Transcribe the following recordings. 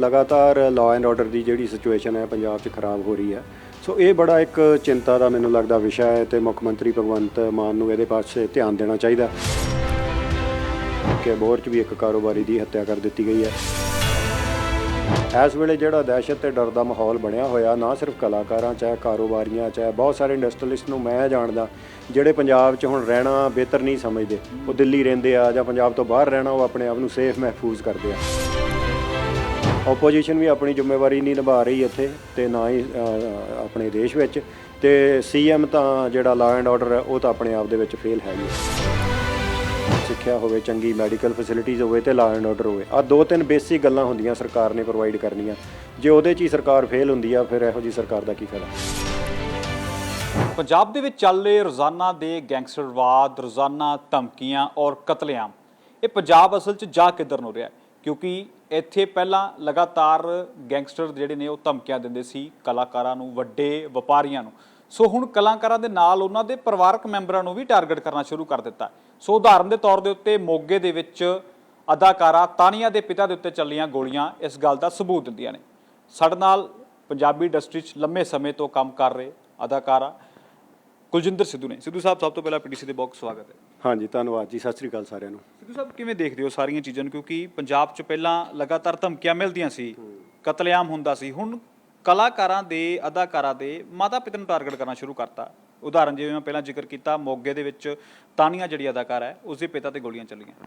ਲਗਾਤਾਰ law and order ਦੀ ਜਿਹੜੀ situation ਹੈ ਪੰਜਾਬ 'ਚ ਖਰਾਬ ਹੋ ਰਹੀ ਹੈ। ਸੋ ਇਹ ਬੜਾ ਇੱਕ ਚਿੰਤਾ ਦਾ ਮੈਨੂੰ ਲੱਗਦਾ ਵਿਸ਼ਾ ਹੈ ਤੇ ਮੁੱਖ ਮੰਤਰੀ ਭਗਵੰਤ ਮਾਨ ਨੂੰ ਇਹਦੇ ਪਾਸੇ ਧਿਆਨ ਦੇਣਾ ਚਾਹੀਦਾ। ਕਿ ਬੋਰ 'ਚ ਵੀ ਇੱਕ ਕਾਰੋਬਾਰੀ ਦੀ ਹੱਤਿਆ ਕਰ ਦਿੱਤੀ ਗਈ ਹੈ। ਇਸ ਵੇਲੇ ਜਿਹੜਾ ਦਹਿਸ਼ਤ ਤੇ ਡਰ ਦਾ ਮਾਹੌਲ ਬਣਿਆ ਹੋਇਆ, ਨਾ ਸਿਰਫ ਕਲਾਕਾਰਾਂ ਚਾਹੇ ਕਾਰੋਬਾਰੀਆਂ ਚਾਹੇ ਬਹੁਤ ਸਾਰੇ ਇੰਡਸਟਰੀਲਿਸਟ ਨੂੰ ਮੈਂ ਜਾਣਦਾ, ਜਿਹੜੇ ਪੰਜਾਬ 'ਚ ਹੁਣ ਰਹਿਣਾ ਬਿਹਤਰ ਨਹੀਂ ਸਮਝਦੇ। ਉਹ ਦਿੱਲੀ ਰਹਿੰਦੇ ਆ ਜਾਂ ਪੰਜਾਬ ਤੋਂ ਬਾਹਰ ਰਹਿਣਾ, ਉਹ ਆਪਣੇ ਆਪ ਨੂੰ ਸੇਫ ਮਹਿਫੂਜ਼ ਕਰਦੇ ਆ। ਆਪੋਜੀਸ਼ਨ ਵੀ ਆਪਣੀ ਜ਼ਿੰਮੇਵਾਰੀ ਨਹੀਂ ਨਿਭਾ ਰਹੀ ਇੱਥੇ ਤੇ ਨਾ ਹੀ ਆਪਣੇ ਦੇਸ਼ ਵਿੱਚ। ਤੇ ਸੀਐਮ ਤਾਂ ਜਿਹੜਾ ਲਾਅ ਐਂਡ ਆਰਡਰ ਹੈ, ਉਹ ਤਾਂ ਆਪਣੇ ਆਪ ਦੇ ਵਿੱਚ ਫੇਲ ਹੈ ਹੀ ਸਿੱਖਿਆ ਹੋਵੇ, ਚੰਗੀ ਮੈਡੀਕਲ ਫੈਸਿਲਿਟੀਜ਼ ਹੋਵੇ ਤੇ ਲਾਅ ਐਂਡ ਆਰਡਰ ਹੋਵੇ। ਆ ਦੋ ਤਿੰਨ ਬੇਸਿਕ ਗੱਲਾਂ ਹੁੰਦੀਆਂ ਸਰਕਾਰ ਨੇ ਪ੍ਰੋਵਾਈਡ ਕਰਨੀਆਂ। ਜੇ ਉਹਦੇ 'ਚ ਹੀ ਸਰਕਾਰ ਫੇਲ ਹੁੰਦੀ ਆ, ਫਿਰ ਇਹੋ ਜੀ ਸਰਕਾਰ ਦਾ ਕੀ ਫਾਇਦਾ? ਪੰਜਾਬ ਦੇ ਵਿੱਚ ਚੱਲ ਰਹੇ ਰੋਜ਼ਾਨਾ ਦੇ ਗੈਂਗਸਟਰਵਾਦ, ਰੋਜ਼ਾਨਾ ਧਮਕੀਆਂ ਔਰ ਕਤਲੇਆਮ, ਇਹ ਪੰਜਾਬ ਅਸਲ 'ਚ ਜਾ ਕਿੱਧਰ ਨੂੰ ਰਿਹਾ ਹੈ? ਕਿਉਂਕਿ ਇੱਥੇ ਪਹਿਲਾਂ ਲਗਾਤਾਰ ਗੈਂਗਸਟਰ ਜਿਹੜੇ ਨੇ ਉਹ ਧਮਕੀਆਂ ਦਿੰਦੇ ਸੀ ਕਲਾਕਾਰਾਂ ਨੂੰ, ਵੱਡੇ ਵਪਾਰੀਆਂ ਨੂੰ। ਸੋ ਹੁਣ ਕਲਾਕਾਰਾਂ ਦੇ ਨਾਲ ਉਹਨਾਂ ਦੇ ਪਰਿਵਾਰਕ ਮੈਂਬਰਾਂ ਨੂੰ ਵੀ ਟਾਰਗੇਟ ਕਰਨਾ ਸ਼ੁਰੂ ਕਰ ਦਿੱਤਾ। ਸੋ ਉਦਾਹਰਨ ਦੇ ਤੌਰ ਦੇ ਉੱਤੇ ਮੋਗੇ ਦੇ ਵਿੱਚ ਅਦਾਕਾਰਾ ਤਾਨੀਆ ਦੇ ਪਿਤਾ ਦੇ ਉੱਤੇ ਚੱਲੀਆਂ ਗੋਲੀਆਂ ਇਸ ਗੱਲ ਦਾ ਸਬੂਤ ਦਿੰਦੀਆਂ ਨੇ। ਸਾਡੇ ਨਾਲ ਪੰਜਾਬੀ ਇੰਡਸਟਰੀ 'ਚ ਲੰਮੇ ਸਮੇਂ ਤੋਂ ਕੰਮ ਕਰ ਰਹੇ ਅਦਾਕਾਰਾ। ਕੁਲਜਿੰਦਰ ਸਿੱਧੂ ਨੇ। ਸਿੱਧੂ ਸਾਹਿਬ ਸਭ ਤੋਂ ਪਹਿਲਾਂ ਪੀਟੀਸੀ ਦੇ ਬਹੁਤ ਸਵਾਗਤ ਹੈ। ਹਾਂਜੀ ਧੰਨਵਾਦ ਜੀ ਸਤਿ ਸ੍ਰੀ ਅਕਾਲ ਸਾਰਿਆਂ ਨੂੰ। ਸਿੱਧੂ ਸਾਹਿਬ ਕਿਵੇਂ ਦੇਖਦੇ ਹੋ ਸਾਰੀਆਂ ਚੀਜ਼ਾਂ ਨੂੰ? ਕਿਉਂਕਿ ਪੰਜਾਬ 'ਚ ਪਹਿਲਾਂ ਲਗਾਤਾਰ ਧਮਕੀਆਂ ਮਿਲਦੀਆਂ ਸੀ ਕਤਲੇਆਮ ਹੁੰਦਾ ਸੀ। ਹੁਣ ਕਲਾਕਾਰਾਂ ਦੇ ਅਦਾਕਾਰਾਂ ਦੇ ਮਾਤਾ ਪਿਤਾ ਨੂੰ ਟਾਰਗੇਟ ਕਰਨਾ ਸ਼ੁਰੂ ਕਰਤਾ। ਉਦਾਹਰਨ ਜਿਵੇਂ ਮੈਂ ਪਹਿਲਾਂ ਜ਼ਿਕਰ ਕੀਤਾ ਮੋਗੇ ਦੇ ਵਿੱਚ ਤਾਨੀਆ ਜਿਹੜੀ ਅਦਾਕਾਰ ਹੈ ਉਸ ਦੇ ਪਿਤਾ ਤੇ ਗੋਲੀਆਂ ਚੱਲੀਆਂ।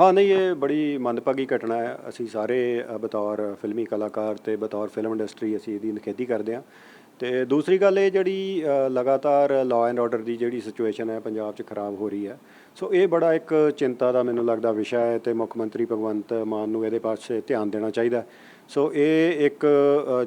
ਹਾਂ ਨਹੀਂ ਇਹ ਬੜੀ ਮੰਦਭਾਗੀ ਘਟਨਾ ਹੈ। ਅਸੀਂ ਸਾਰੇ ਬਤੌਰ ਫਿਲਮੀ ਕਲਾਕਾਰ ਤੇ ਬਤੌਰ ਫਿਲਮ ਇੰਡਸਟਰੀ ਅਸੀਂ ਇਹਦੀ ਨਿਖੇਧੀ ਕਰਦੇ ਹਾਂ। ਤੇ ਦੂਸਰੀ ਗੱਲ ਇਹ ਜਿਹੜੀ ਲਗਾਤਾਰ ਲਾਅ ਐਂਡ ਆਰਡਰ ਦੀ ਜਿਹੜੀ ਸਿਚੁਏਸ਼ਨ ਹੈ ਪੰਜਾਬ 'ਚ ਖਰਾਬ ਹੋ ਰਹੀ ਹੈ। ਸੋ ਇਹ ਬੜਾ ਇੱਕ ਚਿੰਤਾ ਦਾ ਮੈਨੂੰ ਲੱਗਦਾ ਵਿਸ਼ਾ ਹੈ ਤੇ ਮੁੱਖ ਮੰਤਰੀ ਭਗਵੰਤ ਮਾਨ ਨੂੰ ਇਹਦੇ ਪਾਸੇ ਧਿਆਨ ਦੇਣਾ ਚਾਹੀਦਾ ਸੋ ਇਹ ਇੱਕ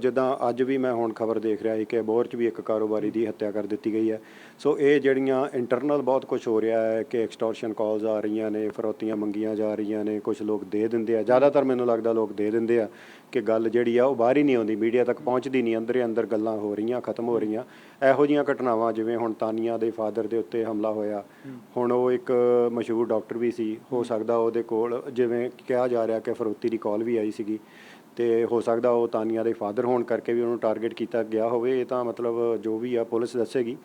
ਜਿੱਦਾਂ ਅੱਜ ਵੀ ਮੈਂ ਹੁਣ ਖਬਰ ਦੇਖ ਰਿਹਾ ਸੀ ਕਿ ਬੋਰ 'ਚ ਵੀ ਇੱਕ ਕਾਰੋਬਾਰੀ ਦੀ ਹੱਤਿਆ ਕਰ ਦਿੱਤੀ ਗਈ ਹੈ। ਸੋ ਇਹ ਜਿਹੜੀਆਂ ਇੰਟਰਨਲ ਬਹੁਤ ਕੁਝ ਹੋ ਰਿਹਾ ਹੈ ਕਿ ਐਕਸਟੋਰਸ਼ਨ ਕਾਲਸ ਆ ਰਹੀਆਂ ਨੇ, ਫਰੋਤੀਆਂ ਮੰਗੀਆਂ ਜਾ ਰਹੀਆਂ ਨੇ ਕੁਝ ਲੋਕ ਦੇ ਦਿੰਦੇ ਆ। ਜ਼ਿਆਦਾਤਰ ਮੈਨੂੰ ਲੱਗਦਾ ਲੋਕ ਦੇ ਦਿੰਦੇ ਆ ਕਿ ਗੱਲ ਜਿਹੜੀ ਆ ਉਹ ਬਾਹਰ ਹੀ ਨਹੀਂ ਆਉਂਦੀ ਮੀਡੀਆ ਤੱਕ ਪਹੁੰਚਦੀ ਨਹੀਂ, ਅੰਦਰੇ ਅੰਦਰ ਗੱਲਾਂ ਹੋ ਰਹੀਆਂ, ਖਤਮ ਹੋ ਰਹੀਆਂ। ਇਹੋ ਜੀਆਂ ਘਟਨਾਵਾਂ ਜਿਵੇਂ ਹੁਣ ਤਾਨੀਆ ਦੇ ਫਾਦਰ ਦੇ ਉੱਤੇ ਹਮਲਾ ਹੋਇਆ। ਹੁਣ ਉਹ ਇੱਕ ਮਸ਼ਹੂਰ ਡਾਕਟਰ ਵੀ ਸੀ, ਹੋ ਸਕਦਾ ਉਹਦੇ ਕੋਲ ਜਿਵੇਂ ਕਿਹਾ ਜਾ ਰਿਹਾ ਕਿ ਫਰੋਤੀ ਦੀ ਕਾਲ ਵੀ ਆਈ ਸੀਗੀ। ਤੇ ਹੋ ਸਕਦਾ ਉਹ ਤਾਨੀਆ ਦੇ ਫਾਦਰ ਹੋਣ ਕਰਕੇ ਵੀ ਉਹਨੂੰ ਟਾਰਗੇਟ ਕੀਤਾ ਗਿਆ ਹੋਵੇ, ਇਹ ਤਾਂ ਮਤਲਬ ਜੋ ਵੀ ਆ ਪੁਲਿਸ ਦੱਸੇਗੀ।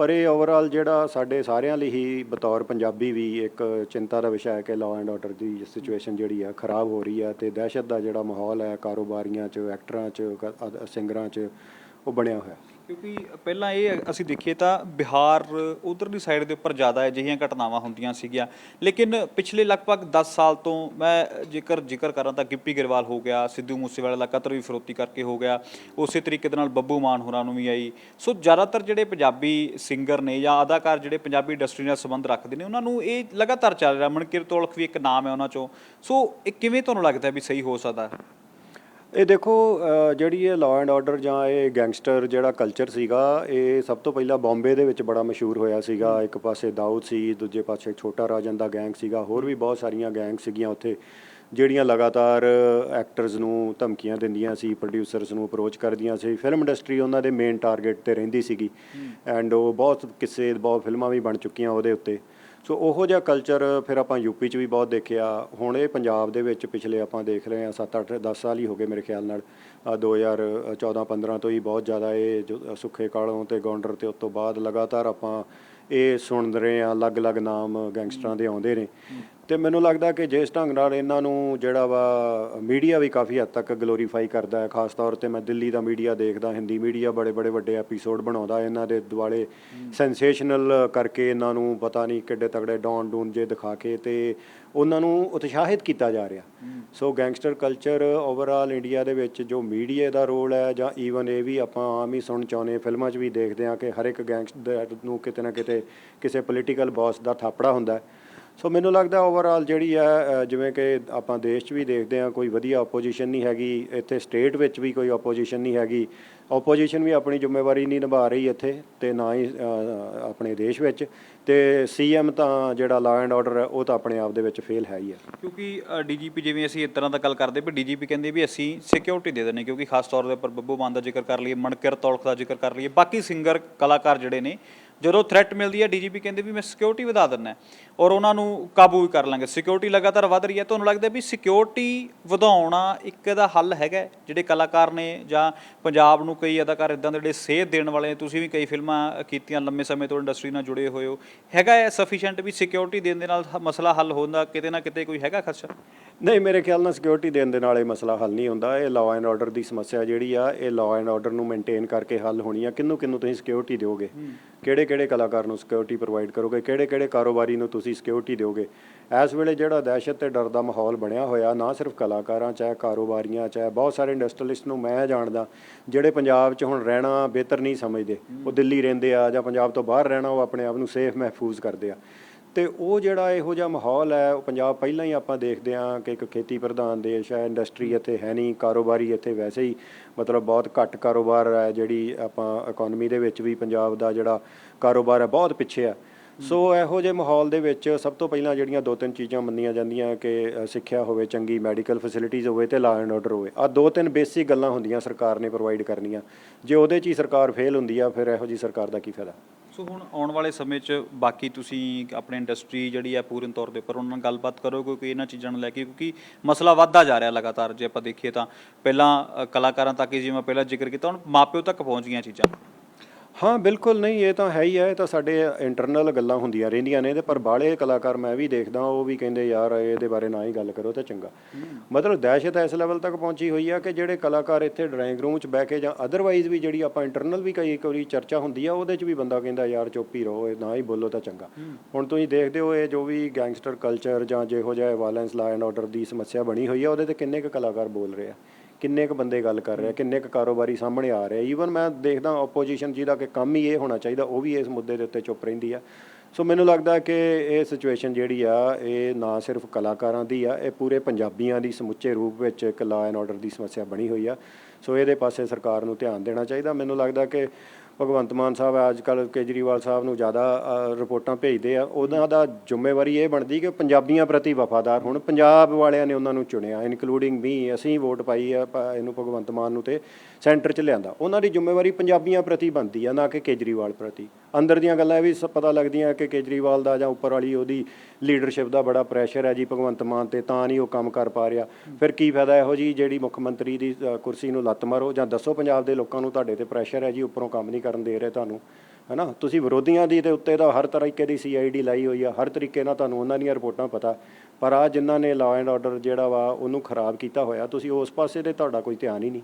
ਪਰ ਇਹ ਓਵਰਆਲ ਜਿਹੜਾ ਸਾਡੇ ਸਾਰਿਆਂ ਲਈ ਹੀ ਬਤੌਰ ਪੰਜਾਬੀ ਵੀ ਇੱਕ ਚਿੰਤਾ ਦਾ ਵਿਸ਼ਾ ਹੈ ਕਿ ਲਾਅ ਐਂਡ ਆਰਡਰ ਦੀ ਸਿਚੁਏਸ਼ਨ ਜਿਹੜੀ ਆ ਖਰਾਬ ਹੋ ਰਹੀ ਆ ਤੇ ਦਹਿਸ਼ਤ ਦਾ ਜਿਹੜਾ ਮਾਹੌਲ ਹੈ, ਕਾਰੋਬਾਰੀਆਂ 'ਚ ਐਕਟਰਾਂ 'ਚ, ਕ- ਸਿੰਗਰਾਂ 'ਚ ਉਹ ਬਣਿਆ ਹੋਇਆ। ਕਿਉਂਕਿ ਪਹਿਲਾਂ ਇਹ ਅਸੀਂ ਦੇਖੀਏ ਤਾਂ ਬਿਹਾਰ ਉਧਰਲੀ ਸਾਈਡ ਦੇ ਉੱਪਰ ਜ਼ਿਆਦਾ ਅਜਿਹੀਆਂ ਘਟਨਾਵਾਂ ਹੁੰਦੀਆਂ ਸੀਗੀਆਂ। ਲੇਕਿਨ ਪਿਛਲੇ ਲਗਭਗ 10 ਸਾਲ ਤੋਂ ਮੈਂ ਜੇਕਰ ਜ਼ਿਕਰ ਕਰਾਂ ਤਾਂ ਗਿੱਪੀ ਗਿਰਵਾਲ ਹੋ ਗਿਆ, ਸਿੱਧੂ ਮੂਸੇਵਾਲੇ ਦਾ ਕਤਲ ਵੀ ਫਰੋਤੀ ਕਰਕੇ ਹੋ ਗਿਆ, ਉਸੇ ਤਰੀਕੇ ਦੇ ਨਾਲ ਬੱਬੂ ਮਾਨ ਹੋਰਾਂ ਨੂੰ ਵੀ ਆਈ। ਸੋ ਜ਼ਿਆਦਾਤਰ ਜਿਹੜੇ ਪੰਜਾਬੀ ਸਿੰਗਰ ਨੇ ਜਾਂ ਅਦਾਕਾਰ ਜਿਹੜੇ ਪੰਜਾਬੀ ਇੰਡਸਟਰੀ ਨਾਲ ਸੰਬੰਧ ਰੱਖਦੇ ਨੇ, ਉਹਨਾਂ ਨੂੰ ਇਹ ਲਗਾਤਾਰ ਚੱਲ ਰਿਹਾ ਮਨਕਿਰਤ ਔਲਖ ਵੀ ਇੱਕ ਨਾਮ ਹੈ ਉਹਨਾਂ ਚੋਂ। ਸੋ ਇਹ ਕਿਵੇਂ ਤੁਹਾਨੂੰ ਲੱਗਦਾ ਵੀ ਸਹੀ ਹੋ ਸਕਦਾ? ਇਹ ਦੇਖੋ ਜਿਹੜੀ ਇਹ ਲਾਅ ਐਂਡ ਆਰਡਰ ਜਾਂ ਇਹ ਗੈਂਗਸਟਰ ਜਿਹੜਾ ਕਲਚਰ ਸੀਗਾ ਇਹ ਸਭ ਤੋਂ ਪਹਿਲਾਂ ਬੰਬੇ ਦੇ ਵਿੱਚ ਬੜਾ ਮਸ਼ਹੂਰ ਹੋਇਆ ਸੀਗਾ। ਇੱਕ ਪਾਸੇ ਦਾਊਦ ਸੀ ਦੂਜੇ ਪਾਸੇ ਛੋਟਾ ਰਾਜਨ ਦਾ ਗੈਂਗ ਸੀਗਾ। ਹੋਰ ਵੀ ਬਹੁਤ ਸਾਰੀਆਂ ਗੈਂਗ ਸੀਗੀਆਂ ਉੱਥੇ ਜਿਹੜੀਆਂ ਲਗਾਤਾਰ ਐਕਟਰਸ ਨੂੰ ਧਮਕੀਆਂ ਦਿੰਦੀਆਂ ਸੀ ਪ੍ਰੋਡਿਊਸਰਸ ਨੂੰ ਅਪਰੋਚ ਕਰਦੀਆਂ ਸੀ। ਫਿਲਮ ਇੰਡਸਟਰੀ ਉਹਨਾਂ ਦੇ ਮੇਨ ਟਾਰਗੇਟ ਤੇ ਰਹਿੰਦੀ ਸੀਗੀ। ਐਂਡ ਉਹ ਬਹੁਤ ਕਿੱਸੇ ਬਹੁਤ ਫਿਲਮਾਂ ਵੀ ਬਣ ਚੁੱਕੀਆਂ ਉਹਦੇ ਉੱਤੇ। ਸੋ ਉਹੋ ਜਿਹਾ ਕਲਚਰ ਫਿਰ ਆਪਾਂ ਯੂਪੀ 'ਚ ਵੀ ਬਹੁਤ ਦੇਖਿਆ। ਹੁਣ ਇਹ ਪੰਜਾਬ ਦੇ ਵਿੱਚ ਪਿਛਲੇ ਆਪਾਂ ਦੇਖ ਰਹੇ ਹਾਂ 7-8 10 ਸਾਲ ਹੀ ਹੋ ਗਏ ਮੇਰੇ ਖਿਆਲ ਨਾਲ। 2014-15 ਤੋਂ ਹੀ ਬਹੁਤ ਜ਼ਿਆਦਾ ਇਹ ਜੋ ਸੁੱਖੇ ਕਾਲੋਂ ਤੇ ਗੌਂਡਰ ਤੇ ਉਸ ਤੋਂ ਬਾਅਦ ਲਗਾਤਾਰ ਆਪਾਂ ਇਹ ਸੁਣ ਰਹੇ ਹਾਂ, ਅਲੱਗ-ਅਲੱਗ ਨਾਮ ਗੈਂਗਸਟਰਾਂ ਦੇ ਆਉਂਦੇ ਨੇ। ਤੇ ਮੈਨੂੰ ਲੱਗਦਾ ਕਿ ਜਿਸ ਢੰਗ ਨਾਲ ਇਹਨਾਂ ਨੂੰ ਜਿਹੜਾ ਵਾ, ਮੀਡੀਆ ਵੀ ਕਾਫੀ ਹੱਦ ਤੱਕ ਗਲੋਰੀਫਾਈ ਕਰਦਾ ਹੈ, ਖਾਸ ਤੌਰ ਤੇ ਮੈਂ ਦਿੱਲੀ ਦਾ ਮੀਡੀਆ ਦੇਖਦਾ, ਹਿੰਦੀ ਮੀਡੀਆ ਬੜੇ ਬੜੇ ਵੱਡੇ ਐਪੀਸੋਡ ਬਣਾਉਂਦਾ, ਇਹਨਾਂ ਦੇ ਦੁਆਲੇ ਸੈਂਸੇਸ਼ਨਲ ਕਰਕੇ ਇਹਨਾਂ ਨੂੰ ਪਤਾ ਨਹੀਂ ਕਿੱਡੇ ਤਗੜੇ ਡੌਨ ਡੂਨ ਜੇ ਦਿਖਾ ਕੇ ਤੇ ਉਹਨਾਂ ਨੂੰ ਉਤਸ਼ਾਹਿਤ ਕੀਤਾ ਜਾ ਰਿਹਾ। So gangster culture overall India ਦੇ ਵਿੱਚ ਜੋ ਮੀਡੀਆ ਦਾ ਰੋਲ ਹੈ ਜਾਂ ਈਵਨ ਇਹ ਵੀ ਆਪਾਂ ਆਮ ਹੀ ਸੁਣ ਚਾਹੁੰਦੇ ਫਿਲਮਾਂ 'ਚ ਵੀ ਦੇਖਦੇ ਹਾਂ ਕਿ ਹਰ ਇੱਕ ਗੈਂਗਸਟਰ ਨੂੰ ਕਿਤੇ ਨਾ ਕਿਤੇ ਕਿਸੇ ਪੋਲੀਟੀਕਲ ਬੌਸ ਦਾ ਥਾਪੜਾ ਹੁੰਦਾ ਹੈ। ਸੋ ਮੈਨੂੰ ਲੱਗਦਾ ਓਵਰਆਲ ਜਿਹੜੀ ਹੈ ਜਿਵੇਂ ਕਿ ਆਪਾਂ ਦੇਸ਼ 'ਚ ਵੀ ਦੇਖਦੇ ਹਾਂ, ਕੋਈ ਵਧੀਆ ਆਪੋਜੀਸ਼ਨ ਨਹੀਂ ਹੈਗੀ, ਇੱਥੇ ਸਟੇਟ ਵਿੱਚ ਵੀ ਕੋਈ ਆਪੋਜੀਸ਼ਨ ਨਹੀਂ ਹੈਗੀ। ਆਪੋਜੀਸ਼ਨ ਵੀ ਆਪਣੀ ਜ਼ਿੰਮੇਵਾਰੀ ਨਹੀਂ ਨਿਭਾ ਰਹੀ ਇੱਥੇ ਤੇ ਨਾ ਹੀ ਆਪਣੇ ਦੇਸ਼ ਵਿੱਚ। ਤੇ ਸੀਐਮ ਤਾਂ ਜਿਹੜਾ ਲਾਅ ਐਂਡ ਆਰਡਰ ਹੈ, ਉਹ ਤਾਂ ਆਪਣੇ ਆਪ ਦੇ ਵਿੱਚ ਫੇਲ ਹੈ ਹੀ ਹੈ। ਕਿਉਂਕਿ ਡੀਜੀਪੀ ਜਿਵੇਂ ਅਸੀਂ ਇਸ ਤਰ੍ਹਾਂ ਦਾ ਗੱਲ ਕਰਦੇ, ਵੀ ਡੀਜੀਪੀ ਕਹਿੰਦੇ ਵੀ ਅਸੀਂ ਸਿਕਿਉਰਿਟੀ ਦੇ ਦਿੰਦੇ ਕਿਉਂਕਿ ਖਾਸ ਤੌਰ ਦੇ ਉੱਪਰ ਬੱਬੂ ਮਾਨ ਦਾ ਜ਼ਿਕਰ ਕਰ ਲਈਏ, ਮਣਕਿਰ ਤੌਲਖ ਦਾ ਜ਼ਿਕਰ ਕਰ ਲਈਏ, ਬਾਕੀ ਸਿੰਗਰ ਕਲਾਕਾਰ ਜਿਹੜੇ ਨੇ ਜਦੋਂ ਥ੍ਰੈਟ ਮਿਲਦੀ ਹੈ ਡੀਜੀਪੀ ਕਹਿੰਦੇ ਵੀ ਮੈਂ ਸਿਕਿਉਰਿਟੀ ਵਧਾ ਦਿੰਨਾ ਹੈ ਔਰ ਉਹਨਾਂ ਨੂੰ ਕਾਬੂ ਵੀ ਕਰ ਲਾਂਗੇ। ਸਿਕਿਉਰਿਟੀ ਲਗਾਤਾਰ ਵਧ ਰਹੀ ਹੈ ਤੁਹਾਨੂੰ ਲੱਗਦਾ ਵੀ ਸਿਕਿਉਰਿਟੀ ਵਧਾਉਣਾ ਇੱਕ ਇਹਦਾ ਹੱਲ ਹੈਗਾ? ਜਿਹੜੇ ਕਲਾਕਾਰ ਨੇ ਜਾਂ ਪੰਜਾਬ ਨੂੰ ਕਈ ਅਦਾਕਾਰ ਇਦਾਂ ਦੇ ਜਿਹੜੇ ਸੇਧ ਦੇਣ ਵਾਲੇ ਤੁਸੀਂ ਵੀ ਕਈ ਫਿਲਮਾਂ ਕੀਤੀਆਂ ਲੰਮੇ ਸਮੇਂ ਤੋਂ ਇੰਡਸਟਰੀ ਨਾਲ ਜੁੜੇ ਹੋਏ ਹੋ। ਹੈਗਾ ਹੈ ਸਫੀਸ਼ੀਐਂਟ ਵੀ ਸਿਕਿਉਰਿਟੀ ਦੇਣ ਦੇ ਨਾਲ ਮਸਲਾ ਹੱਲ ਹੁੰਦਾ ਕਿਤੇ ਨਾ ਕਿਤੇ ਕੋਈ ਹੈਗਾ ਖਰਚਾ? ਨਹੀਂ ਮੇਰੇ ਖਿਆਲ ਨਾਲ ਸਿਕਿਉਰਿਟੀ ਦੇਣ ਦੇ ਨਾਲ ਇਹ ਮਸਲਾ ਹੱਲ ਨਹੀਂ ਹੁੰਦਾ। ਇਹ ਲਾਅ ਐਂਡ ਆਰਡਰ ਦੀ ਸਮੱਸਿਆ ਜਿਹੜੀ ਆ ਇਹ ਲਾਅ ਐਂਡ ਆਰਡਰ ਨੂੰ ਮੇਨਟੇਨ ਕਰਕੇ ਹੱਲ ਹੋਣੀ ਆ। ਕਿੰਨੂੰ ਕਿੰਨੂੰ ਤੁਸੀਂ ਸਿਕਿਉਰਿਟੀ ਦਿਓਗੇ? ਕਿਹੜੇ ਕਿਹੜੇ ਕਲਾਕਾਰ ਨੂੰ ਸਿਕਿਉਰਿਟੀ ਪ੍ਰੋਵਾਈਡ ਕਰੋਗੇ? ਕਿਹੜੇ ਕਿਹੜੇ ਕਾਰੋਬਾਰੀ ਨੂੰ ਤੁਸੀਂ ਸਿਕਿਉਰਿਟੀ ਦਿਓਗੇ? ਇਸ ਵੇਲੇ ਜਿਹੜਾ ਦਹਿਸ਼ਤ ਤੇ ਡਰ ਦਾ ਮਾਹੌਲ ਬਣਿਆ ਹੋਇਆ, ਨਾ ਸਿਰਫ ਕਲਾਕਾਰਾਂ, ਚਾਹੇ ਕਾਰੋਬਾਰੀਆਂ, ਚਾਹੇ ਬਹੁਤ ਸਾਰੇ ਇੰਡਸਟਰੀਲਿਸਟ ਨੂੰ ਮੈਂ ਜਾਣਦਾ, ਜਿਹੜੇ ਪੰਜਾਬ 'ਚ ਹੁਣ ਰਹਿਣਾ ਬਿਹਤਰ ਨਹੀਂ ਸਮਝਦੇ। ਉਹ ਦਿੱਲੀ ਰਹਿੰਦੇ ਆ ਜਾਂ ਪੰਜਾਬ ਤੋਂ ਬਾਹਰ ਰਹਿਣਾ, ਉਹ ਆਪਣੇ ਆਪ ਨੂੰ ਸੇਫ ਮਹਿਫੂਜ਼ ਕਰਦੇ ਆ। ਤੇ ਉਹ ਜਿਹੜਾ ਇਹੋ ਜਿਹਾ ਮਾਹੌਲ ਹੈ, ਉਹ ਪੰਜਾਬ ਪਹਿਲਾਂ ਹੀ ਆਪਾਂ ਦੇਖਦੇ ਹਾਂ ਕਿ ਇੱਕ ਖੇਤੀ ਪ੍ਰਧਾਨ ਦੇਸ਼ ਹੈ ਇੰਡਸਟਰੀ ਇੱਥੇ ਹੈ ਨਹੀਂ, ਕਾਰੋਬਾਰੀ ਇੱਥੇ ਵੈਸੇ ਹੀ ਮਤਲਬ ਬਹੁਤ ਘੱਟ ਕਾਰੋਬਾਰ ਹੈ, ਜਿਹੜੀ ਆਪਾਂ ਇਕਨੋਮੀ ਦੇ ਵਿੱਚ ਵੀ ਪੰਜਾਬ ਦਾ ਜਿਹੜਾ ਕਾਰੋਬਾਰ ਹੈ, ਬਹੁਤ ਪਿੱਛੇ ਆ ਸੋ ਇਹੋ ਜਿਹੇ ਮਾਹੌਲ ਦੇ ਵਿੱਚ ਸਭ ਤੋਂ ਪਹਿਲਾਂ ਜਿਹੜੀਆਂ ਦੋ ਤਿੰਨ ਚੀਜ਼ਾਂ ਮੰਨੀਆਂ ਜਾਂਦੀਆਂ ਕਿ ਸਿੱਖਿਆ ਹੋਵੇ, ਚੰਗੀ ਮੈਡੀਕਲ ਫੈਸਿਲਿਟੀਜ਼ ਹੋਵੇ ਤੇ ਲਾ ਐਂਡ ਆਰਡਰ ਹੋਵੇ। ਆ ਦੋ ਤਿੰਨ ਬੇਸਿਕ ਗੱਲਾਂ ਹੁੰਦੀਆਂ ਸਰਕਾਰ ਨੇ ਪ੍ਰੋਵਾਈਡ ਕਰਨੀਆਂ। ਜੇ ਉਹਦੇ 'ਚ ਹੀ ਸਰਕਾਰ ਫੇਲ ਹੁੰਦੀ ਆ, ਫਿਰ ਇਹੋ ਜੀ ਸਰਕਾਰ ਦਾ ਕੀ ਫਾਇਦਾ? ਸੋ ਹੁਣ ਆਉਣ ਵਾਲੇ ਸਮੇਂ 'ਚ ਬਾਕੀ ਤੁਸੀਂ ਆਪਣੇ ਇੰਡਸਟਰੀ ਜਿਹੜੀ ਹੈ ਪੂਰਨ ਤੌਰ ਦੇ ਉੱਪਰ ਉਹਨਾਂ ਨਾਲ ਗੱਲਬਾਤ ਕਰੋ ਕਿਉਂਕਿ ਇਹਨਾਂ ਚੀਜ਼ਾਂ ਨੂੰ ਲੈ ਕੇ ਕਿਉਂਕਿ ਮਸਲਾ ਵੱਧਦਾ ਜਾ ਰਿਹਾ ਲਗਾਤਾਰ ਜੇ ਆਪਾਂ ਦੇਖੀਏ ਤਾਂ। ਪਹਿਲਾਂ ਅ, ਕਲਾਕਾਰਾਂ ਤੱਕ ਹੀ ਜਿਵੇਂ ਪਹਿਲਾਂ ਜ਼ਿਕਰ ਕੀਤਾ ਹੁਣ ਮਾਪਿਓ ਤੱਕ ਪਹੁੰਚ ਗਈਆਂ ਚੀਜ਼ਾਂ। ਹਾਂ ਬਿਲਕੁਲ ਨਹੀਂ ਇਹ ਤਾਂ ਹੈ ਹੀ ਹੈ ਇਹ ਤਾਂ ਸਾਡੇ ਇੰਟਰਨਲ ਗੱਲਾਂ ਹੁੰਦੀਆਂ ਰਹਿੰਦੀਆਂ ਨੇ ਤੇ ਪਰ ਬਾਹਲੇ ਕਲਾਕਾਰ ਮੈਂ ਵੀ ਦੇਖਦਾ ਉਹ ਵੀ ਕਹਿੰਦੇ ਯਾਰ ਇਹਦੇ ਬਾਰੇ ਨਾ ਹੀ ਗੱਲ ਕਰੋ ਤਾਂ ਚੰਗਾ। ਮਤਲਬ ਦਹਿਸ਼ਤ ਇਸ ਲੈਵਲ ਤੱਕ ਪਹੁੰਚੀ ਹੋਈ ਆ ਕਿ ਜਿਹੜੇ ਕਲਾਕਾਰ ਇੱਥੇ ਡਰਾਇੰਗ ਰੂਮ 'ਚ ਬਹਿ ਕੇ ਜਾਂ ਅਦਰਵਾਈਜ਼ ਵੀ ਜਿਹੜੀ ਆਪਾਂ ਇੰਟਰਨਲ ਵੀ ਕਈ ਵਾਰੀ ਚਰਚਾ ਹੁੰਦੀ ਆ ਉਹਦੇ 'ਚ ਵੀ ਬੰਦਾ ਕਹਿੰਦਾ ਯਾਰ ਚੁੱਪ ਹੀ ਰਹੋ ਇਹ ਨਾ ਹੀ ਬੋਲੋ ਤਾਂ ਚੰਗਾ। ਹੁਣ ਤੁਸੀਂ ਦੇਖਦੇ ਹੋ ਇਹ ਜੋ ਵੀ ਗੈਂਗਸਟਰ ਕਲਚਰ ਜਾਂ ਜਿਹੋ ਜਿਹਾ ਵਾਇਲੈਂਸ ਲਾ ਐਂਡ ਆਰਡਰ ਦੀ ਸਮੱਸਿਆ ਬਣੀ ਹੋਈ ਆ ਉਹਦੇ ਤੇ ਕਿੰਨੇ ਕੁ ਕਲਾਕਾਰ ਬੋਲ ਰਹੇ ਆ? ਕਿੰਨੇ ਕੁ ਬੰਦੇ ਗੱਲ ਕਰ ਰਹੇ, ਕਿੰਨੇ ਕੁ ਕਾਰੋਬਾਰੀ ਸਾਹਮਣੇ ਆ ਰਹੇ। ਈਵਨ ਮੈਂ ਦੇਖਦਾ ਆਪੋਜੀਸ਼ਨ ਜਿਹਦਾ ਕਿ ਕੰਮ ਹੀ ਇਹ ਹੋਣਾ ਚਾਹੀਦਾ, ਉਹ ਵੀ ਇਸ ਮੁੱਦੇ ਦੇ ਉੱਤੇ ਚੁੱਪ ਰਹਿੰਦੀ ਆ। ਸੋ ਮੈਨੂੰ ਲੱਗਦਾ ਕਿ ਇਹ ਸਿਚੁਏਸ਼ਨ ਜਿਹੜੀ ਆ, ਇਹ ਨਾ ਸਿਰਫ ਕਲਾਕਾਰਾਂ ਦੀ ਆ, ਇਹ ਪੂਰੇ ਪੰਜਾਬੀਆਂ ਦੀ ਸਮੁੱਚੇ ਰੂਪ ਵਿੱਚ ਇੱਕ ਲਾ ਐਂਡ ਆਰਡਰ ਦੀ ਸਮੱਸਿਆ ਬਣੀ ਹੋਈ ਆ। ਸੋ ਇਹਦੇ ਪਾਸੇ ਸਰਕਾਰ ਨੂੰ ਧਿਆਨ ਦੇਣਾ ਚਾਹੀਦਾ। ਮੈਨੂੰ ਲੱਗਦਾ ਕਿ ਭਗਵੰਤ ਮਾਨ ਸਾਹਿਬ ਅੱਜ ਕੱਲ੍ਹ ਕੇਜਰੀਵਾਲ ਸਾਹਿਬ ਨੂੰ ਜ਼ਿਆਦਾ ਰਿਪੋਰਟਾਂ ਭੇਜਦੇ ਆ, ਉਹਨਾਂ ਦਾ ਜ਼ਿੰਮੇਵਾਰੀ ਇਹ ਬਣਦੀ ਕਿ ਪੰਜਾਬੀਆਂ ਪ੍ਰਤੀ ਵਫਾਦਾਰ ਹੁਣ। ਪੰਜਾਬ ਵਾਲਿਆਂ ਨੇ ਉਹਨਾਂ ਨੂੰ ਚੁਣਿਆ ਇਨਕਲੂਡਿੰਗ ਮੀ ਅਸੀਂ ਵੋਟ ਪਾਈ ਆ ਪ- ਇਹਨੂੰ ਭਗਵੰਤ ਮਾਨ ਨੂੰ ਤੇ ਸੈਂਟਰ 'ਚ ਲਿਆਂਦਾ। ਉਹਨਾਂ ਦੀ ਜ਼ਿੰਮੇਵਾਰੀ ਪੰਜਾਬੀਆਂ ਪ੍ਰਤੀ ਬਣਦੀ ਆ, ਨਾ ਕਿ ਕੇਜਰੀਵਾਲ ਪ੍ਰਤੀ। ਅੰਦਰ ਦੀਆਂ ਗੱਲਾਂ ਇਹ ਵੀ ਸ- ਪਤਾ ਲੱਗਦੀਆਂ ਕਿ ਕੇਜਰੀਵਾਲ ਦਾ ਜਾਂ ਉੱਪਰ ਵਾਲੀ ਉਹਦੀ ਲੀਡਰਸ਼ਿਪ ਦਾ ਬੜਾ ਪ੍ਰੈਸ਼ਰ ਹੈ ਜੀ ਭਗਵੰਤ ਮਾਨ ਤੇ, ਤਾਂ ਨਹੀਂ ਉਹ ਕੰਮ ਕਰ ਪਾ ਰਿਹਾ। ਫਿਰ ਕੀ ਫਾਇਦਾ ਇਹੋ ਜੀ ਜਿਹੜੀ ਮੁੱਖ ਮੰਤਰੀ ਦੀ ਕੁਰਸੀ ਨੂੰ ਲੱਤ ਮਾਰੋ ਜਾਂ ਦੱਸੋ ਪੰਜਾਬ ਦੇ ਲੋਕਾਂ ਨੂੰ ਤੁਹਾਡੇ ਤੇ ਪ੍ਰੈਸ਼ਰ ਹੈ ਜੀ, ਉੱਪਰੋਂ ਕੰਮ ਨਹੀਂ ਕਰਨ ਦੇ ਰਹੇ ਤੁਹਾਨੂੰ ਹੈਨਾ? ਤੁਸੀਂ ਵਿਰੋਧੀਆਂ ਦੀ ਤੇ ਉੱਤੇ ਦਾ ਹਰ ਤਰੀਕੇ ਦੀ ਸੀਆਈਡੀ ਲਾਈ ਹੋਈ ਆ ਹਰ ਤਰੀਕੇ ਨਾਲ ਤੁਹਾਨੂੰ ਉਹਨਾਂ ਦੀਆਂ ਰਿਪੋਰਟਾਂ ਪਤਾ ਪਰ ਆ ਜਿਨ੍ਹਾਂ ਨੇ ਲਾਅ ਐਂਡ ਆਰਡਰ ਜਿਹੜਾ ਵਾ ਉਹਨੂੰ ਖਰਾਬ ਕੀਤਾ ਹੋਇਆ ਤੁਸੀਂ ਉਸ ਪਾਸੇ ਤੇ ਤੁਹਾਡਾ ਕੋਈ ਧਿਆਨ ਹੀ ਨਹੀਂ।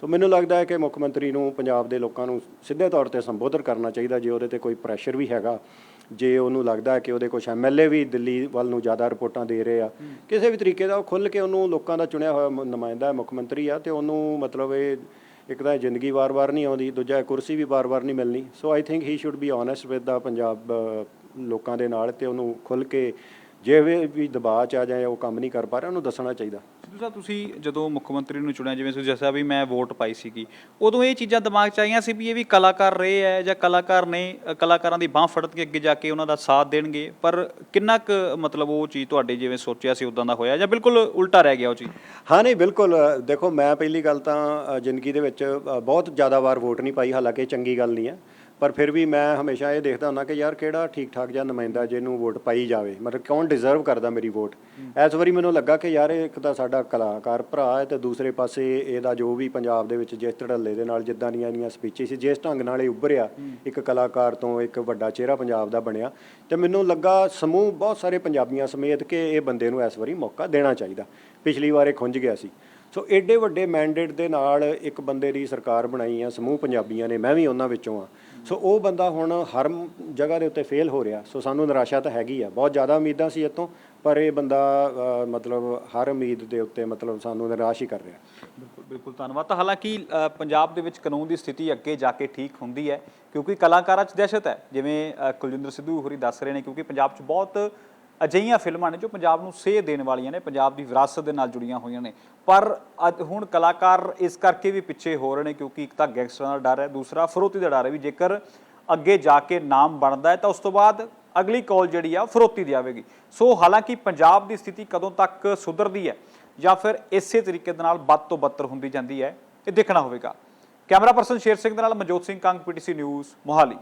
ਸੋ ਮੈਨੂੰ ਲੱਗਦਾ ਹੈ ਕਿ ਮੁੱਖ ਮੰਤਰੀ ਨੂੰ ਪੰਜਾਬ ਦੇ ਲੋਕਾਂ ਨੂੰ ਸਿੱਧੇ ਤੌਰ ਤੇ ਸੰਬੋਧਨ ਕਰਨਾ ਚਾਹੀਦਾ ਜੇ ਉਹਦੇ ਤੇ ਕੋਈ ਪ੍ਰੈਸ਼ਰ ਵੀ ਹੈਗਾ ਜੇ ਉਹਨੂੰ ਲੱਗਦਾ ਹੈ ਕਿ ਉਹਦੇ ਕੁਝ ਐਮਐਲਏ ਵੀ ਦਿੱਲੀ ਵੱਲ ਨੂੰ ਜ਼ਿਆਦਾ ਰਿਪੋਰਟਾਂ ਦੇ ਰਹੇ ਆ। ਕਿਸੇ ਵੀ ਤਰੀਕੇ ਦਾ ਉਹ ਖੁੱਲ ਕੇ ਉਹਨੂੰ ਲੋਕਾਂ ਦਾ ਚੁਣਿਆ ਹੋਇਆ ਨੁਮਾਇੰਦਾ ਹੈ, ਮੁੱਖ ਮੰਤਰੀ ਆ ਤੇ ਉਹਨੂੰ ਮਤਲਬ ਇਹ ਇੱਕ ਤਾਂ ਜ਼ਿੰਦਗੀ ਵਾਰ-ਵਾਰ ਨਹੀਂ ਆਉਂਦੀ, ਦੂਜਾ ਕੁਰਸੀ ਵੀ ਵਾਰ-ਵਾਰ ਨਹੀਂ ਮਿਲਣੀ। So I think he should be honest with the Punjab ਲੋਕਾਂ ਦੇ ਨਾਲ ਤੇ ਉਹਨੂੰ ਖੁੱਲ ਕੇ ਜੇ ਵੀ ਦਬਾਅ ਚ ਆ ਜਾਏ ਉਹ ਕੰਮ ਨਹੀਂ ਕਰ ਪਾ ਰਿਹਾ ਉਹਨੂੰ ਦੱਸਣਾ ਚਾਹੀਦਾ। ਸਿੱਧੂ ਸਾਹਿਬ ਤੁਸੀਂ ਜਦੋਂ ਮੁੱਖ ਮੰਤਰੀ ਨੂੰ ਚੁਣਿਆ ਜਿਵੇਂ ਤੁਸੀਂ ਦੱਸਿਆ ਵੀ ਮੈਂ ਵੋਟ ਪਾਈ ਸੀਗੀ ਉਦੋਂ ਇਹ ਚੀਜ਼ਾਂ ਦਿਮਾਗ 'ਚ ਆਈਆਂ ਸੀ ਵੀ ਇਹ ਵੀ ਕਲਾਕਾਰ ਰਹੇ ਹੈ ਜਾਂ ਕਲਾਕਾਰ ਨੇ ਕਲਾਕਾਰਾਂ ਦੀ ਬਾਹ ਫੜ ਕੇ ਅੱਗੇ ਜਾ ਕੇ ਉਹਨਾਂ ਦਾ ਸਾਥ ਦੇਣਗੇ? ਪਰ ਕਿੰਨਾ ਕੁ ਮਤਲਬ ਉਹ ਚੀਜ਼ ਤੁਹਾਡੇ ਜਿਵੇਂ ਸੋਚਿਆ ਸੀ ਉਦਾਂ ਦਾ ਹੋਇਆ ਜਾਂ ਬਿਲਕੁਲ ਉਲਟਾ ਰਹਿ ਗਿਆ ਉਹ ਚੀਜ਼? ਹਾਂ ਨਹੀਂ ਬਿਲਕੁਲ ਦੇਖੋ ਮੈਂ ਪਹਿਲੀ ਗੱਲ ਤਾਂ ਜ਼ਿੰਦਗੀ ਦੇ ਵਿੱਚ ਬਹੁਤ ਜ਼ਿਆਦਾ ਵਾਰ ਵੋਟ ਨਹੀਂ ਪਾਈ ਹਾਲਾਂਕਿ ਚੰਗੀ ਗੱਲ ਨਹੀਂ ਹੈ ਪਰ ਫਿਰ ਵੀ ਮੈਂ ਹਮੇਸ਼ਾ ਇਹ ਦੇਖਦਾ ਹੁੰਦਾ ਕਿ ਯਾਰ ਕਿਹੜਾ ਠੀਕ ਠਾਕ ਜਿਹਾ ਨੁਮਾਇੰਦਾ ਜਿਹਨੂੰ ਵੋਟ ਪਾਈ ਜਾਵੇ? ਮਤਲਬ ਕੌਣ ਡਿਜ਼ਰਵ ਕਰਦਾ ਮੇਰੀ ਵੋਟ? ਇਸ ਵਾਰੀ ਮੈਨੂੰ ਲੱਗਾ ਕਿ ਯਾਰ ਇਹ ਇੱਕ ਤਾਂ ਸਾਡਾ ਕਲਾਕਾਰ ਭਰਾ ਹੈ ਤੇ ਦੂਸਰੇ ਪਾਸੇ ਇਹਦਾ ਜੋ ਵੀ ਪੰਜਾਬ ਦੇ ਵਿੱਚ ਜਿਸ ਧੜੱਲੇ ਦੇ ਨਾਲ ਜਿੱਦਾਂ ਦੀਆਂ ਇਹਦੀਆਂ ਸਪੀਚਾਂ ਸੀ ਜਿਸ ਢੰਗ ਨਾਲ ਇਹ ਉੱਭਰਿਆ ਇੱਕ ਕਲਾਕਾਰ ਤੋਂ ਇੱਕ ਵੱਡਾ ਚਿਹਰਾ ਪੰਜਾਬ ਦਾ ਬਣਿਆ ਤੇ ਮੈਨੂੰ ਲੱਗਾ ਸਮੂਹ ਬਹੁਤ ਸਾਰੇ ਪੰਜਾਬੀਆਂ ਸਮੇਤ ਕਿ ਇਹ ਬੰਦੇ ਨੂੰ ਇਸ ਵਾਰੀ ਮੌਕਾ ਦੇਣਾ ਚਾਹੀਦਾ। ਪਿਛਲੀ ਵਾਰ ਇਹ ਖੁੰਝ ਗਿਆ ਸੀ। ਸੋ ਐਡੇ ਵੱਡੇ ਮੈਂਡੇਟ ਦੇ ਨਾਲ ਇੱਕ ਬੰਦੇ ਦੀ ਸਰਕਾਰ ਬਣਾਈ ਆ ਸਮੂਹ ਪੰਜਾਬੀਆਂ ਨੇ ਮੈਂ ਵੀ ਉਹਨਾਂ ਵਿੱਚੋਂ ਆ। ਸੋ ਉਹ ਬੰਦਾ ਹੁਣ ਹਰ ਜਗ੍ਹਾ ਦੇ ਉੱਤੇ ਫੇਲ ਹੋ ਰਿਹਾ। ਸੋ ਸਾਨੂੰ ਨਿਰਾਸ਼ਾ ਤਾਂ ਹੈਗੀ ਆ। ਬਹੁਤ ਜ਼ਿਆਦਾ ਉਮੀਦਾਂ ਸੀ ਇਹ ਪਰ ਇਹ ਬੰਦਾ ਮਤਲਬ ਹਰ ਉਮੀਦ ਦੇ ਉੱਤੇ ਮਤਲਬ ਸਾਨੂੰ ਨਿਰਾਸ਼ ਹੀ ਕਰ ਰਿਹਾ। ਬਿਲਕੁਲ ਬਿਲਕੁਲ ਧੰਨਵਾਦ। ਤਾਂ ਹਾਲਾਂਕਿ ਪੰਜਾਬ ਦੇ ਵਿੱਚ ਕਾਨੂੰਨ ਦੀ ਸਥਿਤੀ ਅੱਗੇ ਜਾ ਕੇ ਠੀਕ ਹੁੰਦੀ ਹੈ, ਕਿਉਂਕਿ ਕਲਾਕਾਰਾਂ 'ਚ ਦਹਿਸ਼ਤ ਹੈ। ਜਿਵੇਂ ਕੁਲਜਿੰਦਰ ਸਿੱਧੂ ਹੋਰੀ ਦੱਸ ਰਹੇ ਨੇ, ਕਿਉਂਕਿ ਪੰਜਾਬ 'ਚ ਬਹੁਤ ਅਜਿਹੀਆਂ ਫਿਲਮਾਂ ਨੇ ਜੋ ਪੰਜਾਬ ਨੂੰ ਸੇਧ ਦੇਣ ਵਾਲੀਆਂ ਨੇ, ਪੰਜਾਬ ਦੀ ਵਿਰਾਸਤ ਦੇ ਨਾਲ ਜੁੜੀਆਂ ਹੋਈਆਂ ਨੇ। ਪਰ ਅੱਜ ਹੁਣ ਕਲਾਕਾਰ ਇਸ ਕਰਕੇ ਵੀ ਪਿੱਛੇ ਹੋ ਰਹੇ ਨੇ ਕਿਉਂਕਿ ਇੱਕ ਤਾਂ ਗੈਂਗਸਟਰਾਂ ਦਾ ਡਰ ਹੈ, ਦੂਸਰਾ ਫਰੋਤੀ ਦਾ ਡਰ ਹੈ ਵੀ ਜੇਕਰ ਅੱਗੇ ਜਾ ਕੇ ਨਾਮ ਬਣਦਾ ਹੈ ਤਾਂ ਉਸ ਤੋਂ ਬਾਅਦ ਅਗਲੀ ਕਾਲ ਜਿਹੜੀ ਆ ਉਹ ਫਰੋਤੀ ਦੀ ਆਵੇਗੀ। ਸੋ ਹਾਲਾਂਕਿ ਪੰਜਾਬ ਦੀ ਸਥਿਤੀ ਕਦੋਂ ਤੱਕ ਸੁਧਰਦੀ ਹੈ ਜਾਂ ਫਿਰ ਇਸੇ ਤਰੀਕੇ ਦੇ ਨਾਲ ਵੱਧ ਤੋਂ ਬੱਤਰ ਹੁੰਦੀ ਜਾਂਦੀ ਹੈ, ਇਹ ਦੇਖਣਾ ਹੋਵੇਗਾ। ਕੈਮਰਾ ਪਰਸਨ ਸ਼ੇਰ ਸਿੰਘ ਦੇ ਨਾਲ ਮਨਜੋਤ ਸਿੰਘ, ਕੰਗ ਪੀਟੀਸੀ ਨਿਊਜ਼, ਮੋਹਾਲੀ।